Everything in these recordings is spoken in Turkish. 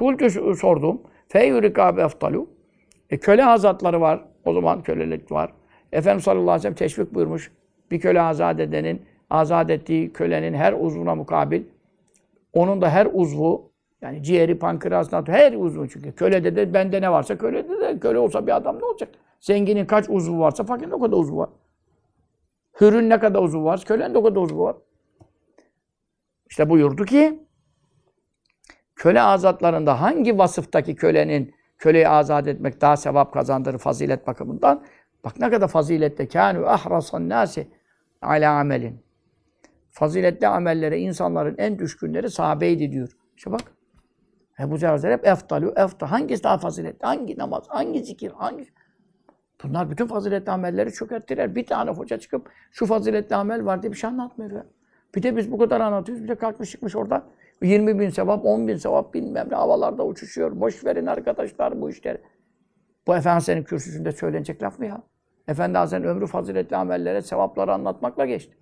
Kultu sordum. Feyyü rikabe eftalu. E, köle azatları var. O zaman kölelik var. Efendimiz sallallahu aleyhi ve sellem teşvik buyurmuş. Bir köle azat edenin, azat ettiği kölenin her uzvuna mukabil onun da her uzvu yani ciğeri, pankreasına her uzvu çünkü. Kölede de bende ne varsa kölede de köle olsa bir adam ne olacak? Zenginin kaç uzvu varsa fakirin o kadar uzvu var. Hürün ne kadar uzvu var, kölenin de o kadar uzvu var. İşte buyurdu ki köle azatlarında hangi vasıftaki kölenin köleyi azat etmek daha sevap kazandırır fazilet bakımından. Bak ne kadar faziletli. Kânû ahrasan nâsi ala amelin. Faziletli amellere insanların en düşkünleri sahabeydi diyor. İşte bak. Ebu Zer Hazretleri hep eftalü, efta. Hangisi daha faziletli? Hangi namaz? Hangi zikir? Hangi... Bunlar bütün faziletli amelleri çökerttiler. Bir tane hoca çıkıp şu faziletli amel var diye bir şey anlatmıyor. Bir de biz bu kadar anlatıyoruz. Bir de kalkmış çıkmış oradan. 20 bin sevap, 10 bin sevap bilmem ne havalarda uçuşuyor. Boş verin arkadaşlar bu işleri. Bu Efendimiz'in kürsüsünde söylenecek laf mı ya? Efendi Hazretleri'nin ömrü faziletli amellere, sevapları anlatmakla geçti.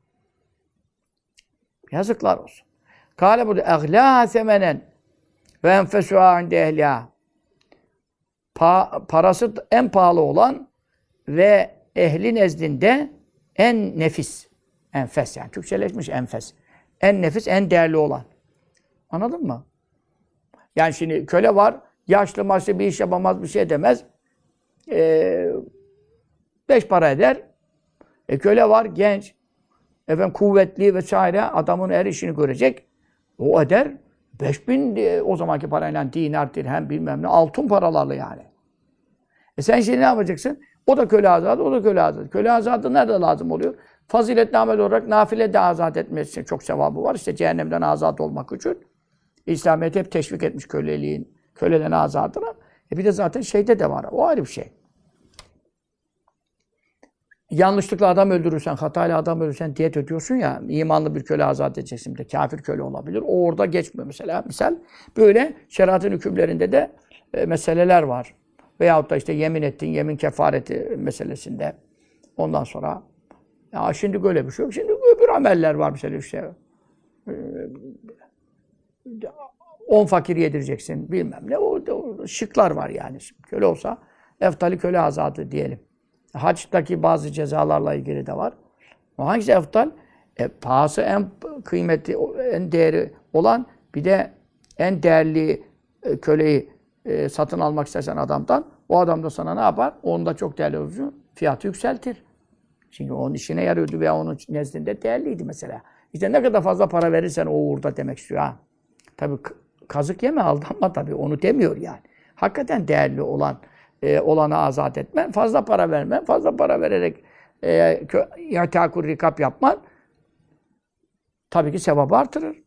Yazıklar olsun. Kale burada eglâ semenen ve enfesûâ inde ehlâ. Pa parası en pahalı olan ve ehli nezdinde en nefis. Enfes yani Türkçeleşmiş enfes. En nefis, en değerli olan. Anladın mı? Yani şimdi köle var, yaşlı maçlı bir iş yapamaz, bir şey demez. Ee, beş para eder. E köle var, genç, efendim kuvvetli vesaire, adamın her işini görecek. O eder. 5000 diye, o zamanki parayla dinar, dirhem bilmem ne, altın paralarla yani. E sen şimdi ne yapacaksın? O da köle azadı, o da köle azadı. Köle azadı nerede lazım oluyor? Faziletli amel olarak nafile de azat etmesi çok sevabı var. İşte cehennemden azat olmak için. İslamiyet hep teşvik etmiş köleliğin, köleden azadına. E bir de zaten şeyde de var. O ayrı bir şey. Yanlışlıkla adam öldürürsen, hatayla adam öldürürsen diyet ödüyorsun ya, imanlı bir köle azat edeceksin de kafir köle olabilir. O orada geçmiyor mesela. Misal böyle şeriatın hükümlerinde de e, meseleler var. Veyahut da işte yemin ettin, yemin kefareti meselesinde. Ondan sonra ya şimdi böyle bir şey yok. Şimdi öbür ameller var mesela işte. Ee, 10 fakir yedireceksin bilmem ne. O, o şıklar var yani. Köle olsa eftali köle azadı diyelim. Haçtaki bazı cezalarla ilgili de var. O hangisi eftal? E, pahası en kıymetli, en değeri olan bir de en değerli e, köleyi e, satın almak istersen adamdan o adam da sana ne yapar? Onda çok değerli olduğu fiyatı yükseltir. Çünkü onun işine yarıyordu veya onun nezdinde değerliydi mesela. İşte ne kadar fazla para verirsen o uğurda demek istiyor ha. Tabii kazık yeme aldanma tabii onu demiyor yani. Hakikaten değerli olan e, olanı azat etmen, fazla para vermen, fazla para vererek e, yatakur rikap yapman tabii ki sevabı artırır.